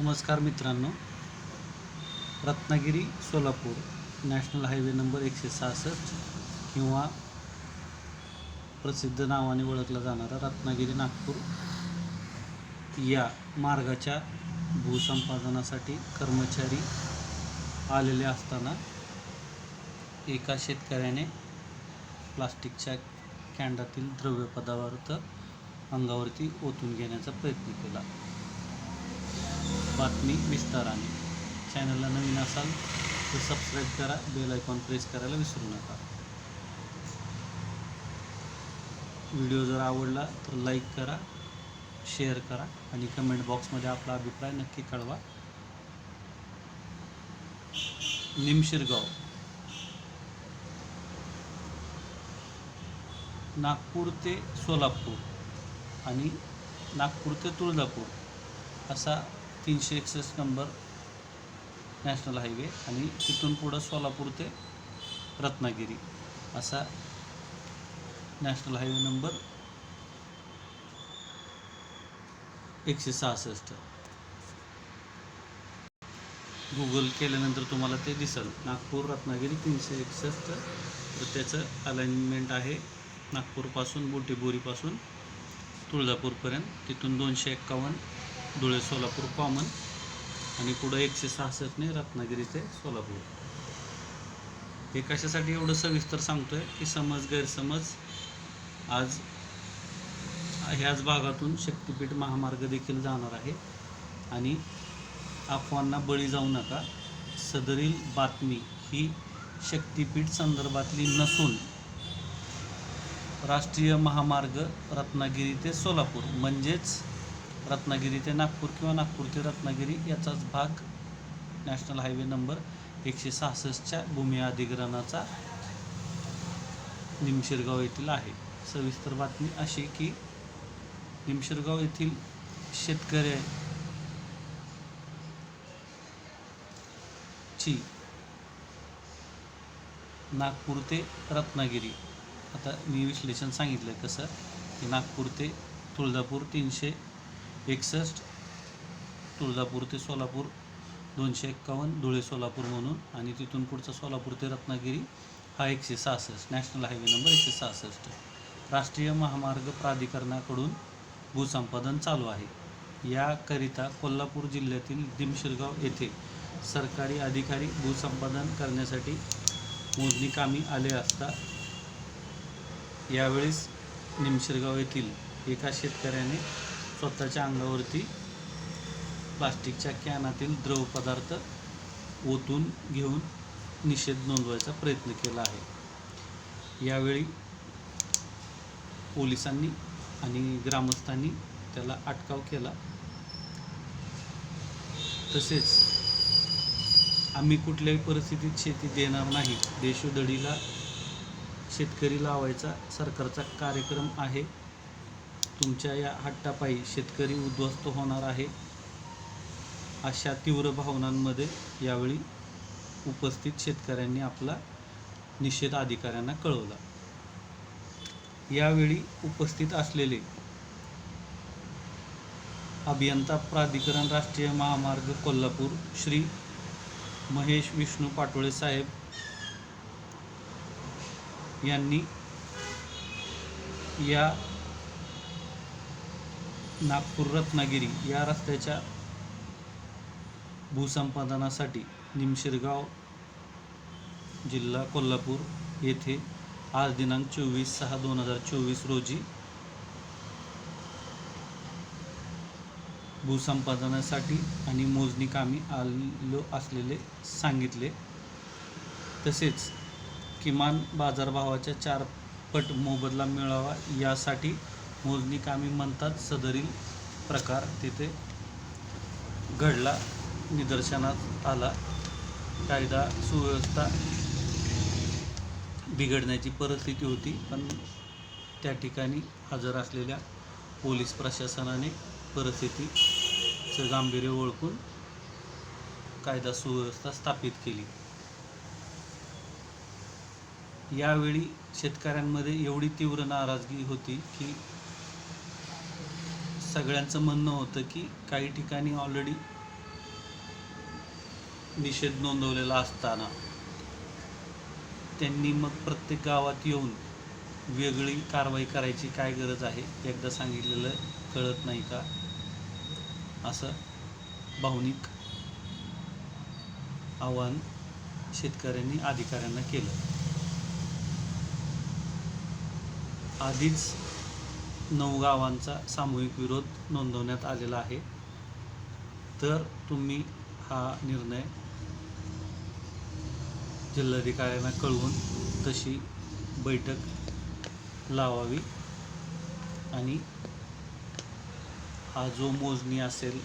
नमस्कार मित्रांनो. Ratnagiri Solapur national highway number एकशे सहासष्ट किंवा प्रसिद्ध नावाने ओळखला जाणारा रत्नागिरी नागपूर या मार्गाच्या भूसंपादनासाठी कर्मचारी आलेले असताना एका शेतकऱ्याने प्लास्टिकच्या कॅन्डातील द्रव्य पदार्थ अंगावरती ओतून घेण्याचा प्रयत्न केला. बातमी विस्ताराने. चॅनलला नवीन असाल तर सबस्क्राईब करा बेल आयकॉन प्रेस करायला विसरू नका. व्हिडिओ जर आवडला तर लाईक करा शेअर करा आणि कमेंट बॉक्समध्ये आपला अभिप्राय नक्की कळवा. निमशिरगाव नागपूर ते सोलापूर आणि नागपूर ते तुळजापूर असा तीनशे एकसष्ट नंबर नॅशनल हायवे आणि तिथून पुढं सोलापूर ते रत्नागिरी असा नॅशनल हायवे नंबर एकशे सहासष्ट. गुगल केल्यानंतर तुम्हाला ते दिसेल. नागपूर रत्नागिरी तीनशे एकसष्ट. तर त्याचं अलाइनमेंट आहे नागपूरपासून बोटीबोरीपासून तुळजापूरपर्यंत. तिथून दोनशे एक्कावन्न. धुळे सोलापूर कॉमन आणि पुढं एकशे सहासष्टने रत्नागिरी ते सोलापूर. हे कशासाठी एवढं सविस्तर सांगतोय? की समज गैरसमज आज ह्याच भागातून शक्तिपीठ महामार्ग देखील जाणार आहे. आणि अफवांना बळी जाऊ नका. सदरील बातमी ही शक्तिपीठ संदर्भातली नसून राष्ट्रीय महामार्ग रत्नागिरी ते सोलापूर. म्हणजेच रत्नागिरी ते नागपूर किंवा नागपूर ते रत्नागिरी याचाच भाग नॅशनल हायवे नंबर एकशे सहासष्टच्या भूमी अधिग्रहणाचा निमशिरगाव येथील आहे. सविस्तर बातमी अशी की निमशिरगाव येथील शेतकरी ची नागपूर ते रत्नागिरी. आता मी विश्लेषण सांगितलं कसं की नागपूर ते तुळजापूर तीनशे एकसष्ट तुळजापूर ते सोलापूर दोनशे एक्कावन्न धुळे सोलापूर म्हणून आणि तिथून पुढचा सोलापूर ते रत्नागिरी हा एकशे सहासष्ट नॅशनल हायवे नंबर एकशे सहासष्ट. राष्ट्रीय महामार्ग प्राधिकरणाकडून भूसंपादन चालू आहे. याकरिता कोल्हापूर जिल्ह्यातील दिमशिरगाव येथे सरकारी अधिकारी भूसंपादन करण्यासाठी मोजणी कामी आले असता यावेळेस निमशिरगाव येथील एका शेतकऱ्याने स्वतःच्या अंगावरती प्लास्टिकच्या कॅनातील द्रव पदार्थ ओतून घेऊन निषेध नोंदवायचा प्रयत्न केला आहे. यावेळी पोलिसांनी आणि ग्रामस्थांनी त्याला अटकाव केला. तसेच आम्ही कुठल्याही परिस्थितीत शेती देणार नाही. देशोधडीला शेतकरी लावायचा सरकारचा कार्यक्रम आहे. तुमच्या या हट्टापायी शेतकरी उद्ध्वस्त होणार आहे अशा तीव्र भावनांमध्ये यावेळी उपस्थित शेतकऱ्यांनी आपला निषेध अधिकाऱ्यांना कळवला. यावेळी उपस्थित असलेले अभियंता प्राधिकरण राष्ट्रीय महामार्ग कोल्हापूर श्री महेश विष्णू पाटोळे साहेब यांनी या नागपूर रत्नागिरी या रस्त्याच्या भूसंपादनासाठी निमशिरगाव जिल्हा कोल्हापूर येथे आज दिनांक चोवीस सहा दोन हजार चोवीस रोजी भूसंपादनासाठी आणि मोजणी कामी आलो असलेले सांगितले. तसेच किमान बाजारभावाच्या चार पट मोबदला मिळावा यासाठी मोजणी कामी म्हणतात सदरील प्रकार तिथे घडला निदर्शनात आला. कायदा सुव्यवस्था बिघडण्याची परिस्थिती होती पण त्या ठिकाणी हजर असलेल्या पोलीस प्रशासनाने परिस्थितीचं गांभीर्य ओळखून कायदा सुव्यवस्था स्थापित केली. यावेळी शेतकऱ्यांमध्ये एवढी तीव्र नाराजगी होती की सगळ्यांचं म्हणणं होतं की काही ठिकाणी ऑलरेडी निषेध नोंदवलेला असताना त्यांनी मग प्रत्येक गावात येऊन वेगळी कारवाई करायची काय गरज आहे एकदा सांगितलेलं कळत नाही का? असं भावनिक आव्हान शेतकऱ्यांनी अधिकाऱ्यांना केलं. आधीच नऊ गावांचा सामूहिक विरोध नोंदवण्यात आलेला आहे. तर तुम्ही हा निर्णय जिल्हाधिकाऱ्यांना कळवून तशी बैठक लावावी आणि हा जो मोजणी असेल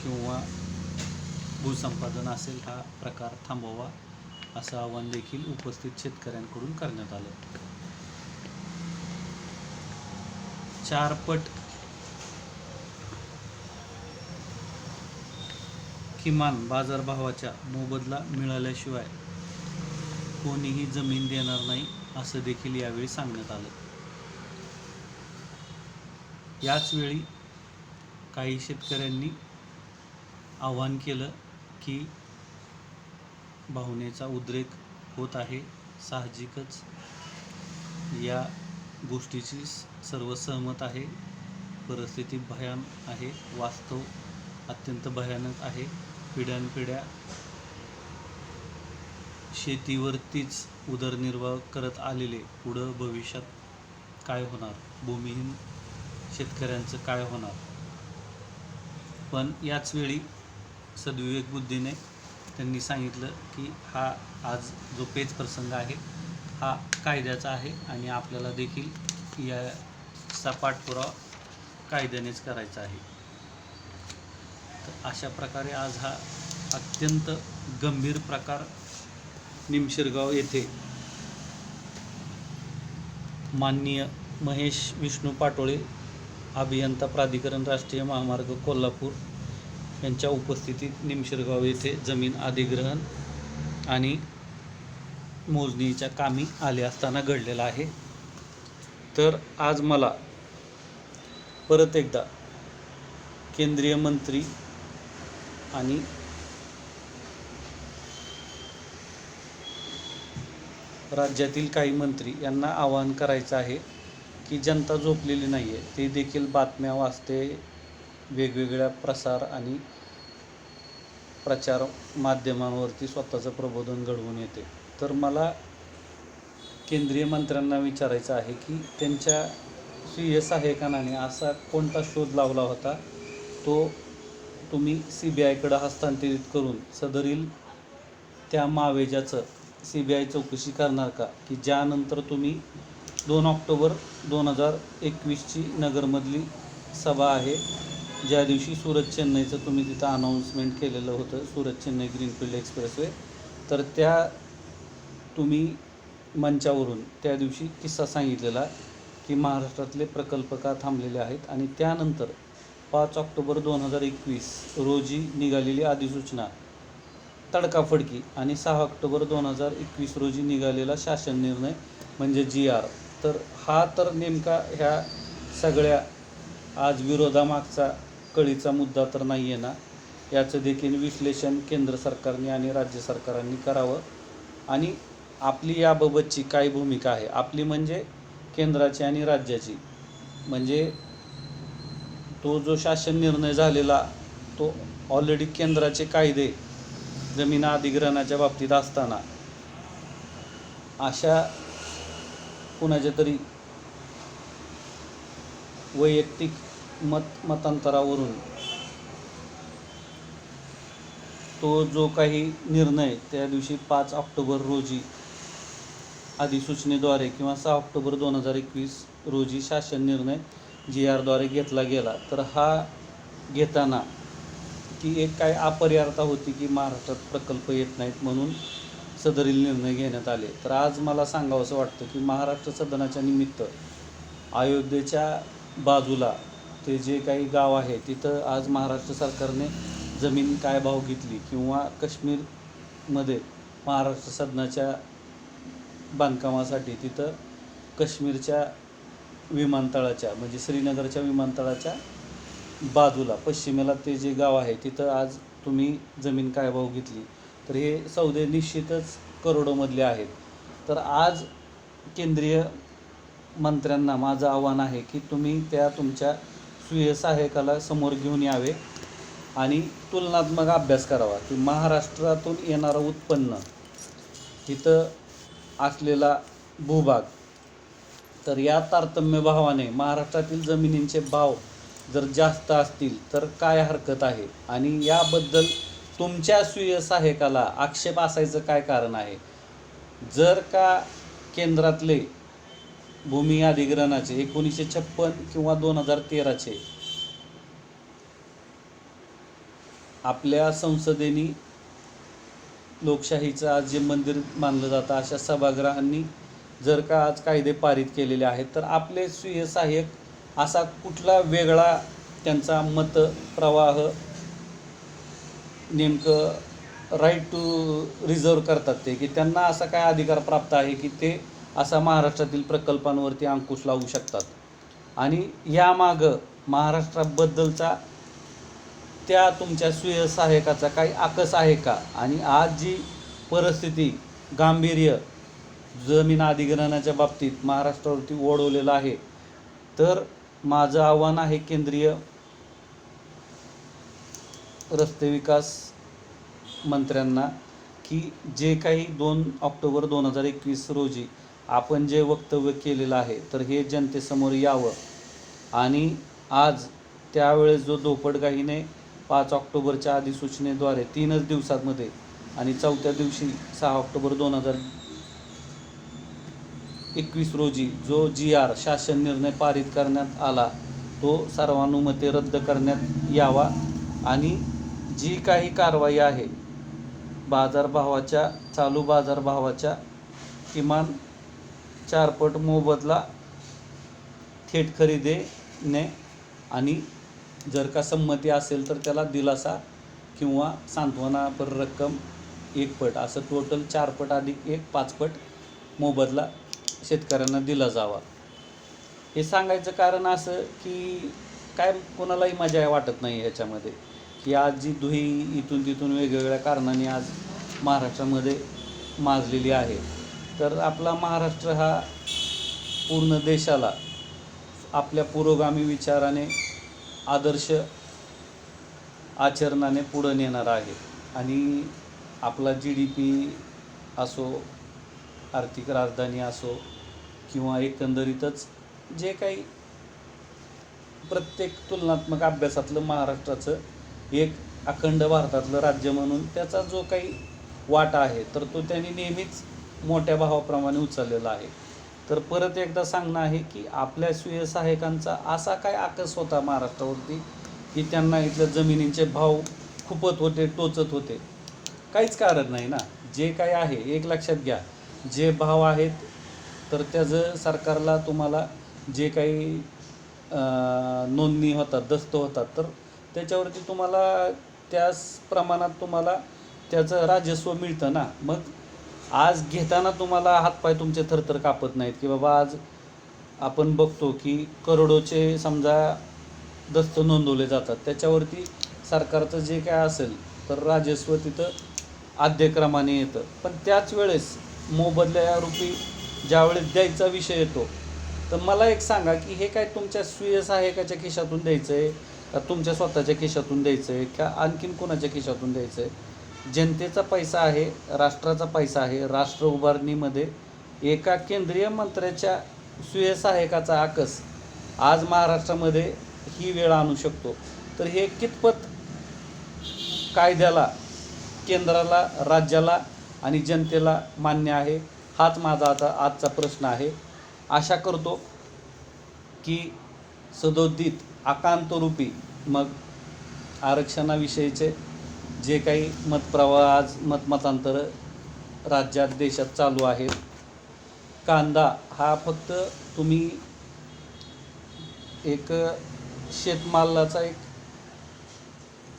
किंवा भूसंपादन असेल हा प्रकार थांबवा असं आवाहन देखील उपस्थित शेतकऱ्यांकडून करण्यात आलं. चारपट किमान बाजारभावाच्या मोबदला मिळाल्याशिवाय कोणीही जमीन देणार नाही असं देखील यावेळी सांगण्यात आलं. याच वेळी काही शेतकऱ्यांनी आवाहन केलं की भावनेचा उद्रेक होत आहे. साहजिकच या गोष्टीची स- सर्व सहमत आहे. परिस्थिती भयान आहे. वास्तव अत्यंत भयानक आहे. पिढ्यानपिढ्या शेतीवरतीच उदरनिर्वाह करत आलेले पुढं भविष्यात काय होणार? भूमिहीन शेतकऱ्यांचं काय होणार? पण याच वेळी सद्विवेक बुद्धीने त्यांनी सांगितलं की हा आज जो पेच प्रसंग आहे हा कायद्याचा आहे आणि आपल्याला देखील याचा पाठपुरावा कायद्यानेच करायचा आहे. तर अशा प्रकारे आज हा अत्यंत गंभीर प्रकार निमशिरगाव येथे माननीय महेश विष्णू पाटोळे अभियंता प्राधिकरण राष्ट्रीय महामार्ग कोल्हापूर यांच्या उपस्थितीत निमशिरगाव येथे जमीन अधिग्रहण आणि मोजणीच्या कामी आले असताना घडलेला आहे. तर आज मला परत एकदा केंद्रीय मंत्री आणि राज्यातील काही मंत्री यांना आवाहन करायचं आहे की जनता झोपलेली नाही आहे ते देखील बातम्या वाचते वेगवेगळ्या प्रसार आणि प्रचार माध्यमांवरती स्वतःचं प्रबोधन घडवून येते. तर मला केंद्रीय मंत्र्यांना विचारायचं आहे की त्यांच्या सी एस आहे का नाही असा कोणता शोध लावला होता? तो तुम्ही सी बी आयकडं हस्तांतरित करून सदरील त्या मावेजाचं सी बी आय चौकशी करणार का? की ज्यानंतर तुम्ही दोन ऑक्टोबर दोन हजार एकवीसची नगरमधली सभा आहे ज्या दिवशी सुरत चेन्नईचं तुम्ही तिथं अनाऊन्समेंट केलेलं होतं सुरत चेन्नई ग्रीनफील्ड एक्सप्रेसवे. तर त्या तुम्ही मंचावरून त्या दिवशी किस्सा सांगितलेला की महाराष्ट्रातले प्रकल्प का थांबलेले आहेत आणि त्यानंतर पाच ऑक्टोबर दोन हजार एकवीस रोजी निघालेली अधिसूचना तडकाफडकी आणि सहा ऑक्टोबर दोन हजार एकवीस रोजी निघालेला शासन निर्णय म्हणजे जी आर. तर हा तर नेमका ह्या सगळ्या आज विरोधामागचा कळीचा मुद्दा तर नाही आहे ना? याचं देखील विश्लेषण केंद्र सरकारने आणि राज्य सरकारांनी करावं आणि आपली याबाबतची काय भूमिका आहे? आपली म्हणजे केंद्राची आणि राज्याची. म्हणजे तो जो शासन निर्णय झालेला तो ऑलरेडी केंद्राचे कायदे जमीन अधिग्रहणाच्या बाबतीत असताना अशा कुणाच्या तरी वैयक्तिक मत मतांतरावरून तो जो काही निर्णय त्या दिवशी पाच ऑक्टोबर रोजी अधिसूचनेद्वारे किंवा सहा ऑक्टोबर दोन हजार एकवीस रोजी शासन निर्णय जी आरद्वारे घेतला गेला. तर हा घेताना ती एक काय अपरिहार्यता होती की महाराष्ट्रात प्रकल्प येत नाहीत म्हणून सदरील निर्णय घेण्यात आले. तर आज मला सांगावंसं वाटतं की महाराष्ट्र सदनाच्या निमित्त अयोध्येच्या बाजूला ते जे काही गाव आहे तिथं आज महाराष्ट्र सरकारने जमीन काय भाव घेतली किंवा काश्मीरमध्ये महाराष्ट्र सदनाच्या बांधकामासाठी तिथं काश्मीरच्या विमानतळाच्या म्हणजे श्रीनगरच्या विमानतळाच्या बाजूला पश्चिमेला ते जे गाव आहे तिथं आज तुम्ही जमीन काय भाव घेतली. तर हे सौदे निश्चितच करोडोमधले आहेत. तर आज केंद्रीय मंत्र्यांना माझं आव्हान आहे की तुम्ही त्या तुमच्या सुय सहाय्यकाला समोर घेऊन यावे आणि तुलनात्मक अभ्यास करावा की महाराष्ट्रातून येणारं उत्पन्न इथं असलेला भूभाग. तर या तारतम्य भावाने महाराष्ट्रातील जमिनींचे भाव जर जास्त असतील तर काय हरकत आहे? आणि याबद्दल तुमच्या स्वीय सहाय्यकाला आक्षेप असायचं काय कारण आहे? जर का केंद्रातले भूमी अधिग्रहणाचे एकोणीसशे छप्पन किंवा दोन हजार तेराचे आपल्या संसदेनी लोकशाहीचं आज जे मंदिर मानलं जातं अशा सभागृहांनी जर का आज कायदे पारित केलेले आहेत तर आपले स्वीय सहाय्यक असा कुठला वेगळा त्यांचा मत प्रवाह नेमकं राईट टू रिझर्व करतात ते? की त्यांना असा काय अधिकार प्राप्त आहे की ते असा महाराष्ट्रातील प्रकल्पांवरती अंकुश लावू शकतात? आणि यामागं महाराष्ट्राबद्दलचा त्या तुमच्या स्वीय सहाय्यकाचा काही आकस आहे का? आणि आज जी परिस्थिती गांभीर्य जमीन अधिग्रहणाच्या बाबतीत महाराष्ट्रावरती ओढवलेलं आहे तर माझं आव्हान आहे केंद्रीय रस्ते विकास मंत्र्यांना की जे काही दोन ऑक्टोबर दोन हजार एकवीस रोजी आपण जे वक्तव्य केलेलं आहे तर हे जनतेसमोर यावं. आणि आज त्यावेळेस जो धोपडगाहीने पाच ऑक्टोबरच्या अधिसूचनेद्वारे तीनच दिवसांमध्ये आणि चौथ्या दिवशी सहा ऑक्टोबर दोन हजार एकवीस रोजी जो जी आर शासन निर्णय पारित करण्यात आला तो सर्वानुमते रद्द करण्यात यावा आणि जी काही कारवाई आहे बाजारभावाच्या चालू बाजारभावाच्या किमान चारपट मोबदला थेट खरेदीने आणि जर का संमती असेल तर त्याला दिलासा किंवा सांत्वनापर रक्कम एक पट असं टोटल चार पट अधिक एक पाचपट मोबदला शेतकऱ्यांना दिला जावा. हे सांगायचं कारण असं की काय कोणालाही मजा वाटत नाही ह्याच्यामध्ये की आज जी दुही इथून तिथून वेगवेगळ्या कारणाने आज महाराष्ट्रामध्ये माजलेली आहे. तर आपला महाराष्ट्र हा पूर्ण देशाला आपल्या पुरोगामी विचाराने आदर्श आचरणाने पुढं नेणार आहे. आणि आपला जी डी पी असो आर्थिक राजधानी असो किंवा एकंदरीतच जे काही प्रत्येक तुलनात्मक अभ्यासातलं महाराष्ट्राचं एक अखंड भारतातलं राज्य म्हणून त्याचा जो काही वाटा आहे तर तो त्यांनी नेहमीच मोठ्या भावाप्रमाणे उचललेला आहे. तर परत एकदा सांगणं आहे की आपल्या स्वीय असा काय आकस होता महाराष्ट्रावरती की त्यांना इथल्या जमिनींचे भाव खुपत होते टोचत होते. काहीच कारण नाही ना. जे काय आहे एक लक्षात घ्या. जे भाव आहेत तर त्याचं सरकारला तुम्हाला जे काही नोंदणी होतात दस्त होतात तर त्याच्यावरती तुम्हाला त्याच प्रमाणात तुम्हाला त्याचं राजस्व मिळतं ना. मग आज घेताना तुम्हाला हातपाय तुमचे थरथर कापत नाहीत की बाबा आज आपण बघतो की करोडोचे समजा दस्त नोंदवले जातात. त्याच्यावरती सरकारचं जे काय असेल तर राजस्व तिथं आद्यक्रमाने येतं. पण त्याच वेळेस मोबदल्या रूपी ज्यावेळेस द्यायचा विषय येतो तर मला एक सांगा की हे काय तुमच्या स्वीय सहाय्यकाच्या खिशातून द्यायचं आहे का तुमच्या स्वतःच्या खिशातून द्यायचं आहे का आणखीन कोणाच्या खिशातून द्यायचं आहे जनतेचा पैसा आहे राष्ट्राचा पैसा आहे राष्ट्र उभारणीमध्ये एका केंद्रीय मंत्र्याच्या सुयसहायकाचा आकस आज महाराष्ट्रामध्ये ही वेळ आणू शकतो. तर हे कितपत कायद्याला केंद्राला राज्याला आणि जनतेला मान्य आहे हाच माझा आता आजचा प्रश्न आहे. आशा करतो की सदोदित आकांतरूपी मग आरक्षणाविषयीचे जे काही मतप्रवाह आज मतमतांतर राज्यात देशात चालू आहेत कांदा हा फक्त तुम्ही एक शेतमालाचा एक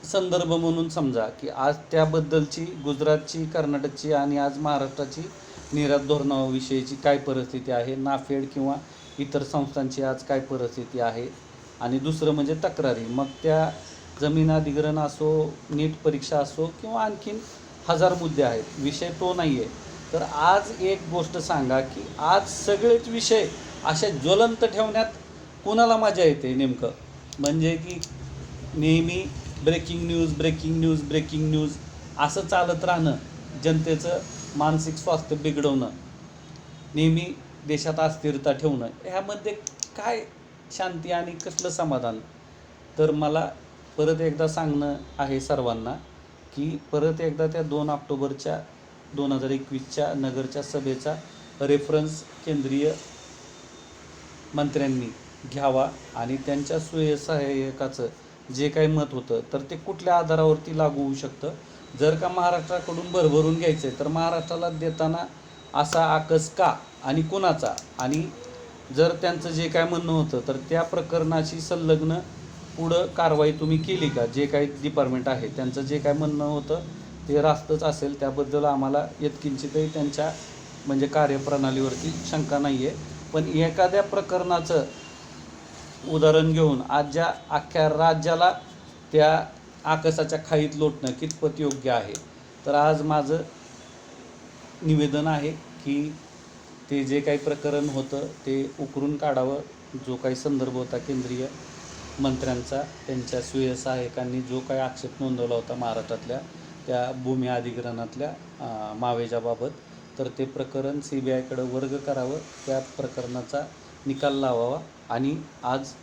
संदर्भ म्हणून समजा की आज त्याबद्दलची गुजरातची कर्नाटकची आणि आज महाराष्ट्राची निर्यात धोरणाविषयीची काय परिस्थिती आहे नाफेड किंवा इतर संस्थांची आज काय परिस्थिती आहे? आणि दुसरं म्हणजे तक्रारी. मग त्या जमीन अधिग्रहण असो नीट परीक्षा असो किंवा आणखीन हजार मुद्दे आहेत विषय तो नाही आहे तर आज एक गोष्ट सांगा की आज सगळेच विषय अशा ज्वलंत ठेवण्यात कुणाला मजा येते नेमकं? म्हणजे की नेहमी breaking news breaking news breaking news असं चालत राहणं जनतेचं मानसिक स्वास्थ्य बिघडवणं नेहमी देशात अस्थिरता ठेवणं ह्यामध्ये काय शांती आणि कसलं समाधान? तर मला परत एकदा सांगणं आहे सर्वांना की परत एकदा त्या दोन ऑक्टोबरच्या दोन हजार एकवीसच्या नगरच्या सभेचा रेफरन्स केंद्रीय मंत्र्यांनी घ्यावा आणि त्यांच्या सुयसहाय्यकाचं जे काही मत होतं तर ते कुठल्या आधारावरती लागू होऊ शकतं? जर का महाराष्ट्राकडून भरभरून घ्यायचं आहे तर महाराष्ट्राला देताना असा आकस का आणि कोणाचा? आणि जर त्यांचं जे काय म्हणणं होतं तर त्या प्रकरणाशी संलग्न पुढं कारवाई तुम्ही केली का? जे काही डिपार्टमेंट आहे त्यांचं जे काय म्हणणं होतं ते रास्तच असेल त्याबद्दल आम्हाला यत्किंचितही त्यांच्या म्हणजे कार्यप्रणालीवरती शंका नाही आहे पण एखाद्या प्रकरणाचं उदाहरण घेऊन आज ज्या अख्ख्या राज्याला त्या आकाशाच्या खाईत लोटणं कितपत योग्य आहे? तर आज माझं निवेदन आहे की ते जे काही प्रकरण होतं ते उकरून काढावं. जो काही संदर्भ होता केंद्रीय मंत्र्यांचा त्यांच्या स्वीय सहाय्यकांनी जो काही आक्षेप नोंदवला होता महाराष्ट्रातल्या त्या भूमी अधिग्रहणातल्या मावेजाबाबत तर ते प्रकरण सी बी आयकडं वर्ग करावं त्या प्रकरणाचा निकाल लावावा आणि आज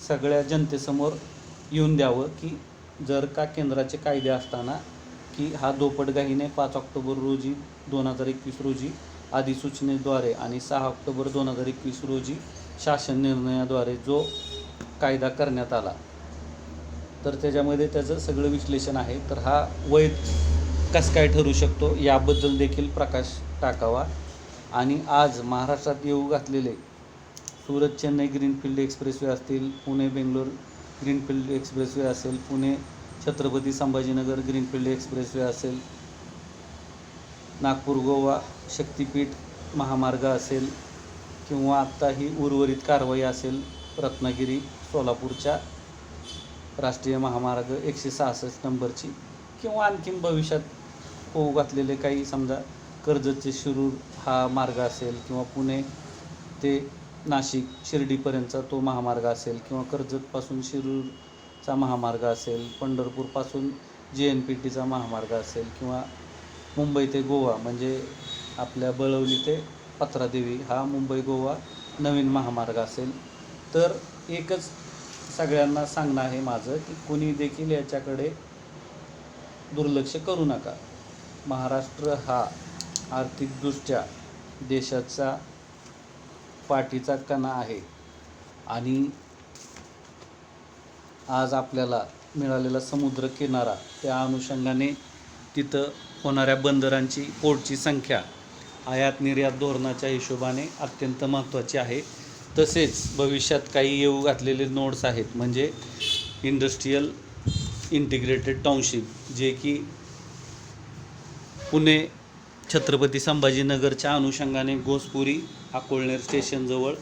सगळ्या जनतेसमोर येऊन द्यावं की जर का केंद्राचे कायदे असताना की हा दोपटगाहीने पाच ऑक्टोबर रोजी दोन हजार एकवीस रोजी अधिसूचनेद्वारे आणि सहा ऑक्टोबर दोन हजार एकवीस रोजी शासन निर्णयाद्वारे जो कायदा करण्यात आला. तर त्याच्यामध्ये त्याचं सगळं विश्लेषण आहे. तर हा वैध कसं काय ठरू शकतो याबद्दल देखील प्रकाश टाकावा. आणि आज महाराष्ट्रात येऊ घातलेले सुरत चेन्नई ग्रीनफील्ड एक्सप्रेसवे असतील पुणे बेंगलोर ग्रीनफील्ड एक्सप्रेसवे असेल पुणे छत्रपती संभाजीनगर ग्रीनफील्ड एक्सप्रेसवे असेल नागपूर गोवा शक्तिपीठ महामार्ग असेल किंवा आत्ता ही उर्वरित कारवाई असेल रत्नागिरी सोलापूरच्या राष्ट्रीय महामार्ग एकशे सहासष्ट नंबरची किंवा आणखीन भविष्यात होऊ घातलेले काही समजा कर्जतचे शिरूर हा मार्ग असेल किंवा पुणे ते नाशिक शिर्डीपर्यंतचा तो महामार्ग असेल किंवा कर्जतपासून शिरूरचा महामार्ग असेल पंढरपूरपासून जे एन पी टीचा महामार्ग असेल किंवा मुंबई ते गोवा म्हणजे आपल्या बळवली ते पत्रादेवी हा मुंबई गोवा नवीन महामार्ग असेल. तर एकच सगळ्यांना सांगणं आहे माझं की कुणी देखील याच्याकडे दुर्लक्ष करू नका. महाराष्ट्र हा आर्थिकदृष्ट्या देशाचा पाठीचा कणा आहे आणि आज आपल्याला मिळालेला समुद्र किनारा त्या अनुषंगाने तिथं होणाऱ्या बंदरांची पोर्टची संख्या आयात निर्यात धोरणाच्या हिशोबाने अत्यंत महत्त्वाची आहे. तसेच भविष्यात काही येऊ घातलेले नोड्स आहेत म्हणजे इंडस्ट्रीयल इंटिग्रेटेड टाउनशिप जे की पुणे छत्रपती संभाजीनगरच्या अनुषंगाने घोसपुरी अकोळनेर स्टेशनजवळ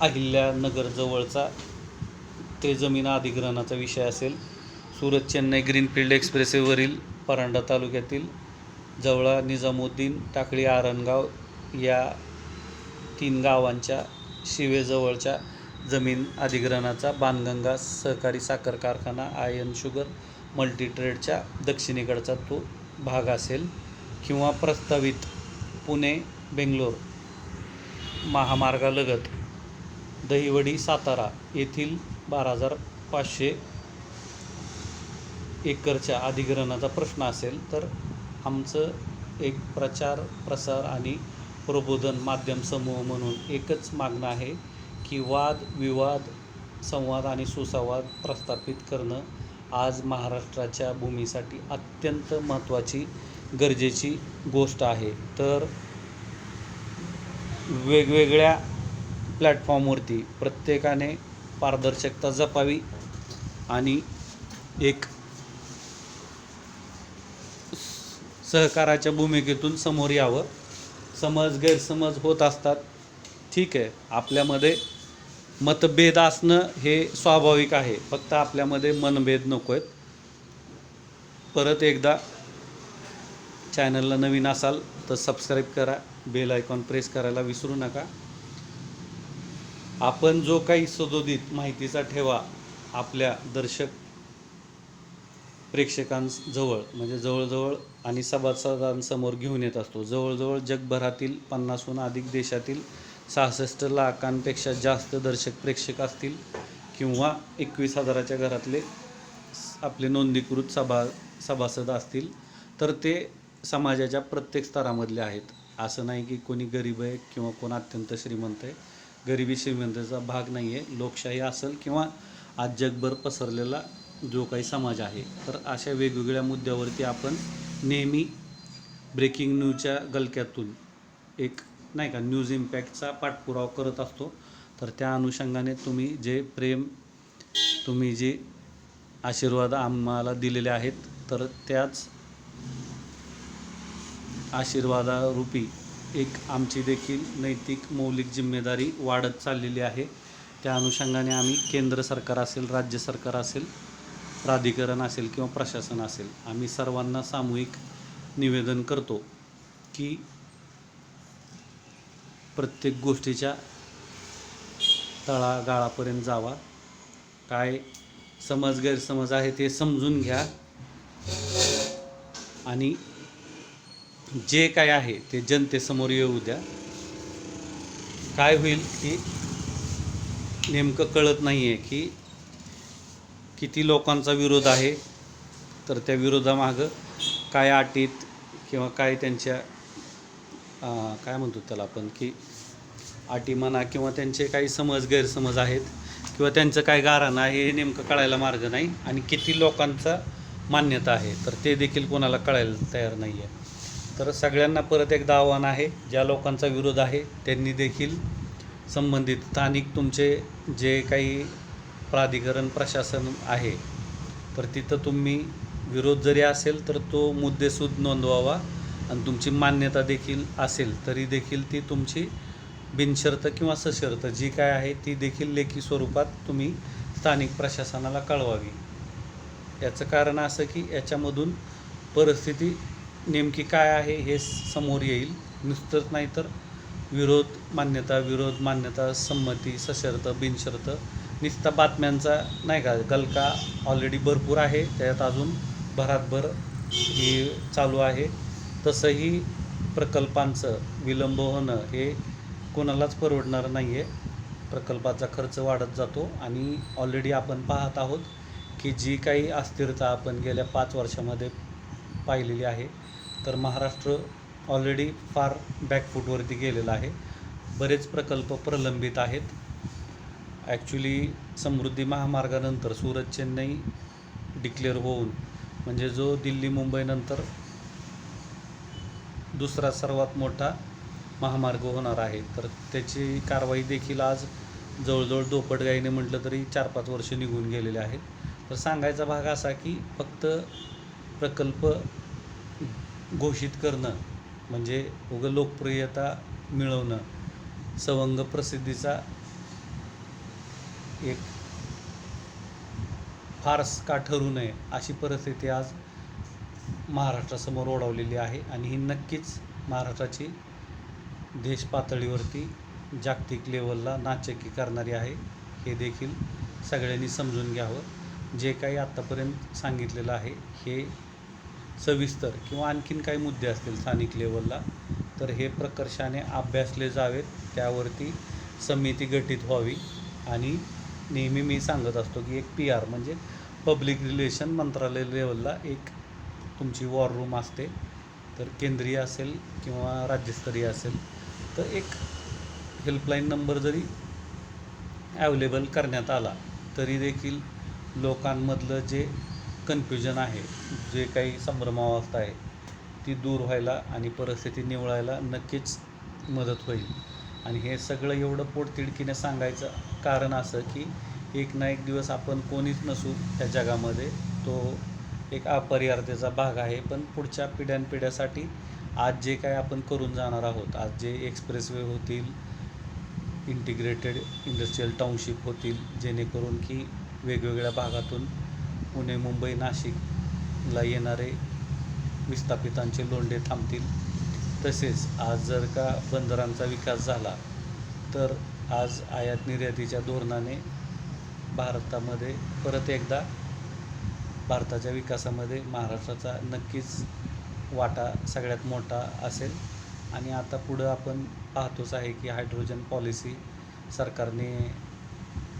अहिल्यानगरजवळचा ते जमीन अधिग्रहणाचा विषय असेल. सुरत चेन्नई ग्रीनफील्ड एक्सप्रेसवेवरील परांडा तालुक्यातील जवळा निजामुद्दीन टाकळी आरणगाव या तीन गावांच्या शिवेजवळच्या जमीन अधिग्रहणाचा बाणगंगा सहकारी साखर कारखाना आयन शुगर मल्टी ट्रेडच्या दक्षिणेकडचा तो भाग असेल किंवा प्रस्तावित पुणे बेंगलोर महामार्गालगत दहिवडी सातारा येथील बारा हजार पाचशे एकरच्या अधिग्रहणाचा प्रश्न असेल तर आमचं एक प्रचार प्रसार आणि प्रबोधन माध्यम समूह म्हणून एकच मागणं आहे की वाद विवाद संवाद आणि सुसंवाद प्रस्थापित करणं आज महाराष्ट्राच्या भूमीसाठी अत्यंत महत्त्वाची गरजेची गोष्ट आहे. तर वेगवेगळ्या प्लॅटफॉर्मवरती प्रत्येकाने पारदर्शकता जपावी आणि एक सहकाराच्या भूमिकेतून समोर यावं. समज गैरसमज होत असतात. ठीक आहे. आपल्यामध्ये मतभेद असणं हे स्वाभाविक आहे. फक्त आपल्यामध्ये मनभेद नको आहेत. परत एकदा चॅनलला नवीन असाल तर सबस्क्राईब करा. बेल आयकॉन प्रेस करायला विसरू नका. आपण जो काही सदोदित माहितीचा ठेवा आपल्या दर्शक प्रेक्षकांजवळ म्हणजे जवळजवळ आणि सभासदांसमोर घेऊन येत असतो. जवळजवळ जगभरातील पन्नासहून अधिक देशातील सहासष्ट लाखांपेक्षा जास्त दर्शक प्रेक्षक असतील किंवा एकवीस हजाराच्या घरातले आपले नोंदणीकृत सभा सभासद असतील तर ते समाजाच्या प्रत्येक स्तरामधले आहेत. असं नाही की कोणी गरीब आहे किंवा कोण अत्यंत श्रीमंत आहे. गरिबी श्रीमंतीचा भाग नाही आहे लोकशाही असेल किंवा आज जगभर पसरलेला जो काही समाज आहे तर अशा वेगवेगळ्या मुद्द्यावरती आपण नेहमी ब्रेकिंग न्यूजच्या गलक्यातून एक नाही का न्यूज इम्पॅक्टचा पाठपुरावा करत असतो. तर त्या अनुषंगाने तुम्ही जे प्रेम तुम्ही जे आशीर्वाद आम्हाला दिलेले आहेत तर त्याच आशीर्वादारूपी एक आमची देखील नैतिक मौलिक जिम्मेदारी वाढत चाललेली आहे. त्या अनुषंगाने आम्ही केंद्र सरकार असेल राज्य सरकार असेल प्राधिकरण असेल किंवा प्रशासन असेल आम्ही सर्वांना सामूहिक निवेदन करतो की प्रत्येक गोष्टीच्या तळागाळापर्यंत जावा. काय समज गैरसमज आहे ते समजून घ्या. आणि जे काय आहे ते जनतेसमोर येऊ द्या. काय होईल की नेमकं कळत नाही आहे की किती लोकांचा विरोध आहे तर त्या विरोधामागं काय अटीत किंवा काय त्यांच्या काय म्हणतो त्याला आपण की अटी म्हणा किंवा त्यांचे काही समज गैरसमज आहेत किंवा त्यांचं काय गारण आहे हे नेमकं कळायला मार्ग नाही आणि किती लोकांचा मान्यता आहे तर ते देखील कोणाला कळायला तयार नाही आहे तर सगळ्यांना परत एकदा आव्हान आहे ज्या लोकांचा विरोध आहे त्यांनी देखील संबंधित स्थानिक तुमचे जे काही प्राधिकरण प्रशासन आहे तर तिथं तुम्ही विरोध जरी असेल तर तो मुद्देसूद नोंदवावा आणि तुमची मान्यता देखील असेल तरी देखील ती तुमची बिनशर्त किंवा सशर्त जी काय आहे ती देखील लेखी स्वरूपात तुम्ही स्थानिक प्रशासनाला कळवावी. याचं कारण असं की याच्यामधून परिस्थिती नेमकी काय आहे हे समोर येईल. नुसतंच नाही तर विरोध मान्यता विरोध मान्यता संमती सशर्त बिनशर्त नुसता बातम्यांचा नाही का गलका ऑलरेडी भरपूर आहे. त्यात अजून भरातभर ही चालू आहे. तसंही प्रकल्पांचं विलंब होणं हे कोणालाच परवडणार नाही आहे प्रकल्पाचा खर्च वाढत जातो आणि ऑलरेडी आपण पाहत आहोत की जी काही अस्थिरता आपण गेल्या पाच वर्षामध्ये पाहिलेली आहे तर महाराष्ट्र ऑलरेडी फार बॅकफूटवरती गेलेला आहे. बरेच प्रकल्प प्रलंबित आहेत. ॲक्च्युली समृद्धी महामार्गानंतर सुरत चेन्नई डिक्लेअर होऊन म्हणजे जो दिल्ली मुंबईनंतर दुसरा सर्वात मोठा महामार्ग होणार आहे. तर त्याची कारवाई देखील आज जवळजवळ दोपटगाईने म्हटलं तरी चार पाच वर्ष निघून गेलेले आहेत तर सांगायचा भाग असा की फक्त प्रकल्प घोषित करणं म्हणजे उगं लोकप्रियता मिळवणं सवंग प्रसिद्धीचा एक फारस का ठरू नये अशी परिस्थिती आज महाराष्ट्रासमोर ओढवलेली आहे आणि ही नक्कीच महाराष्ट्राची देश पातळीवरती जागतिक लेवलला नाचकी करणारी आहे. हे देखील सगळ्यांनी समजून घ्यावं. जे काही आत्तापर्यंत सांगितलेलं आहे हे सविस्तर किंवा आणखीन काही मुद्दे असतील स्थानिक लेवलला तर हे प्रकर्षाने अभ्यासले जावेत. त्यावरती समिती गठीत व्हावी आणि नेहमी मी सांगत असतो की एक पी आर म्हणजे पब्लिक रिलेशन मंत्रालय लेवलला एक तुमची वॉर रूम असते. तर केंद्रीय असेल किंवा राज्यस्तरीय असेल तर एक हेल्पलाईन नंबर जरी ॲवेलेबल करण्यात आला तरी देखील लोकांमधलं जे कन्फ्युजन आहे जे काही संभ्रमावस्था आहे ती दूर व्हायला आणि परिस्थिती निवळायला नक्कीच मदत होईल. आणि हे सगळं एवढं पोटतिडकीने सांगायचं कारण असं की एक ना एक दिवस आपण कोणीच नसू त्या जगामध्ये. तो एक अपरिहार्यतेचा भाग आहे. पण पुढच्या पिढ्यानपिढ्यासाठी आज जे काय आपण करून जाणार आहोत आज जे एक्सप्रेसवे होतील इंटिग्रेटेड इंडस्ट्रीयल टाउनशिप होतील जेणेकरून की वेगवेगळ्या भागातून पुणे मुंबई नाशिकला येणारे विस्थापितांचे लोंढे थांबतील. तसेच आज जर का बंदरांचा विकास झाला तर आज आयात निर्यातीच्या धोरणाने भारतामध्ये परत एकदा भारताच्या विकासामध्ये महाराष्ट्राचा नक्कीच वाटा सगळ्यात मोठा असेल. आणि आता पुढं आपण पाहतोच आहे की हायड्रोजन पॉलिसी सरकारने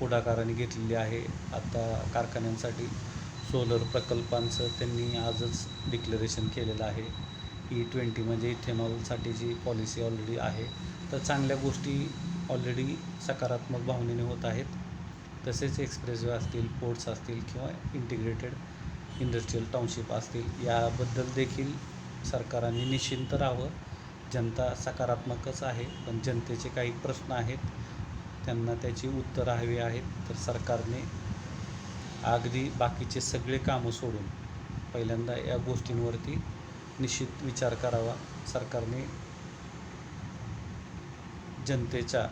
पुढाकाराने घेतलेली आहे. आता कारखान्यांसाठी सोलर प्रकल्पांचं त्यांनी आजच डिक्लेरेशन केलेलं आहे. E ई ट्वेंटी म्हणजे इथेनॉलसाठीची पॉलिसी ऑलरेडी आहे. तर चांगल्या गोष्टी ऑलरेडी सकारात्मक भावनेने होत आहेत. तसेच एक्सप्रेसवे असतील पोर्ट्स असतील किंवा इंटिग्रेटेड इंडस्ट्रीयल टाउनशिप असतील याबद्दल देखील सरकारांनी निश्चिंत राहावं. जनता सकारात्मकच आहे पण जनतेचे काही प्रश्न आहेत. त्यांना त्याची उत्तरं हवी आहेत. तर सरकारने अगदी बाकीचे सगळे कामं सोडून पहिल्यांदा या गोष्टींवरती निश्चित विचार करावा. सरकारने जनतेच्या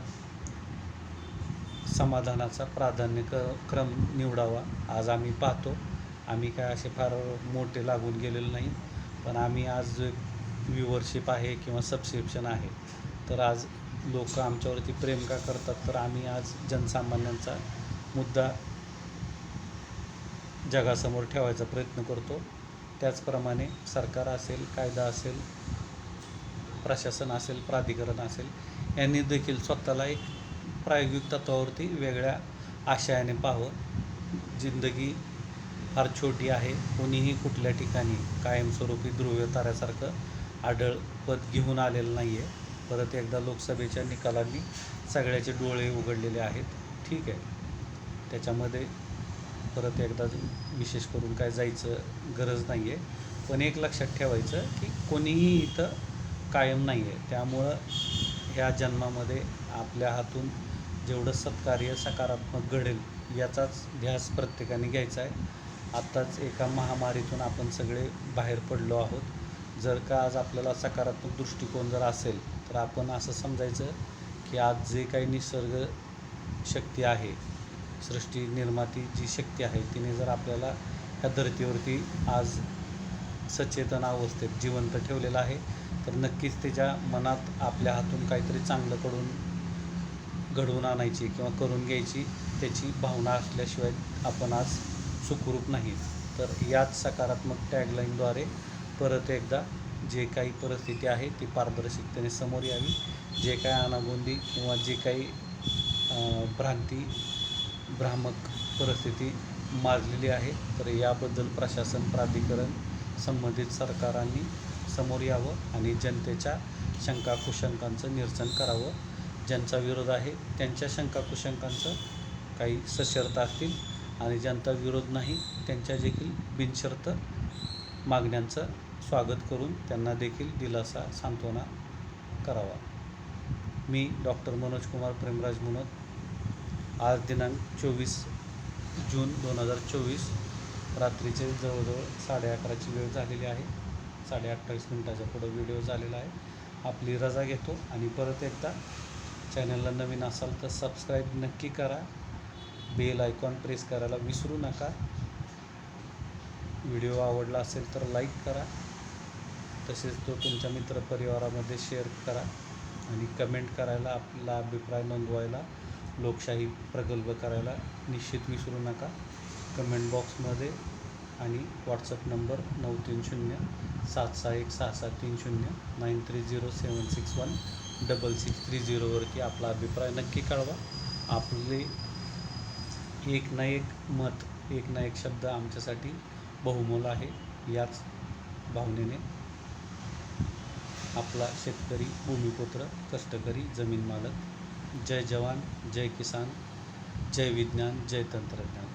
समाधानाचा प्राधान्य क क्रम निवडावा. आज आम्ही पाहतो. आम्ही काय असे फार मोठे लागून गेलेलो नाही. पण आम्ही आज जो व्ह्युअरशिप आहे किंवा सबस्क्रिप्शन आहे तर आज लोक आमच्यावरती प्रेम का करतात? तर आम्ही आज जनसामान्यांचा मुद्दा जगासमोर ठेवायचा प्रयत्न करतो. त्याचप्रमाणे सरकार असेल कायदा असेल प्रशासन असेल प्राधिकरण असेल यांनी देखील स्वतःला एक प्रायोगिक तत्वावरती वेगळ्या आशयाने पाहावं. जिंदगी फार छोटी आहे. कोणीही कुठल्या ठिकाणी कायमस्वरूपी ध्रुवीय ताऱ्यासारखं आढळ पद घेऊन आलेलं नाही आहे परत एकदा लोकसभेच्या निकालांनी सगळ्याचे डोळे उघडलेले आहेत. ठीक आहे. त्याच्यामध्ये परत एकदा विशेष करून काय जायचं गरज नाही आहे पण एक लक्षात ठेवायचं की कोणीही इथं कायम नाही आहे त्यामुळं ह्या जन्मामध्ये आपल्या हातून जेवढं सत्कार्य सकारात्मक घडेल याचाच ध्यास प्रत्येकाने घ्यायचा आहे. आत्ताच एका महामारीतून आपण सगळे बाहेर पडलो आहोत. जर का आज आपल्याला सकारात्मक दृष्टिकोन जर असेल तर आपण असं समजायचं की आज जे काही निसर्ग शक्ती आहे सृष्टी निर्माती जी शक्ती आहे तिने जर आपल्याला ह्या धर्तीवरती आज सचेतन अवस्थेत जिवंत ठेवलेलं आहे तर नक्कीच त्याच्या मनात आपल्या हातून काहीतरी चांगलं कडून घडवून आणायची किंवा करून घ्यायची त्याची भावना असल्याशिवाय आपण आज सुखरूप नाही. तर याच सकारात्मक टॅगलाईनद्वारे परत एकदा जे काही परिस्थिती आहे ती पारदर्शकतेने समोर यावी. जे काही अनागोंदी किंवा जे काही भ्रांती भ्रामक परिस्थिती माजलेली आहे तर याबद्दल प्रशासन प्राधिकरण संबंधित सरकारांनी समोर यावं आणि जनतेच्या शंका कुशंकांचं निरसन करावं. ज्यांचा विरोध आहे त्यांच्या शंका कुशंकांचं काही सशर्त असतील आणि ज्यांचा विरोध नाही त्यांच्या देखील बिनशर्त मागण्यांचं स्वागत करून त्यांना देखील दिलासा सांत्वना करावा. मी डॉक्टर मनोज कुमार प्रेमराज मुनत आज दिनांक चोवीस जून दोन हजार चोवीस रात्रीचे जवळजवळ साडे अकराची वेळ झालेली आहे. साडे अठ्ठावीस मिनटाच्या पुढं व्हिडिओ झालेला आहे. आपली रजा घेतो आणि परत एकदा चॅनलला नवीन असाल तर सबस्क्राईब नक्की करा. बेल आयकॉन प्रेस करायला विसरू नका. व्हिडिओ आवडला असेल तर लाईक करा. तसेच तो तुमच्या मित्रपरिवारामध्ये शेअर करा आणि कमेंट करायला आपला अभिप्राय नोंदवायला लोकशाही प्रगल्भ करायला निश्चित विसरू नका. कमेंट बॉक्समध्ये आणि व्हॉट्सअप नंबर नऊ तीन शून्य सात सहा एक सहा सात तीन शून्य nine three zero seven six one double six three झिरोवरती आपला अभिप्राय नक्की कळवा. आपले एक ना एक मत एक ना एक शब्द आमच्यासाठी बहुमोल आहे. याच भावनेने आपला शेतकरी भूमिपुत्र कष्टकरी जमीन मालक जय जवान जय किसान जय विज्ञान जय तंत्रज्ञान.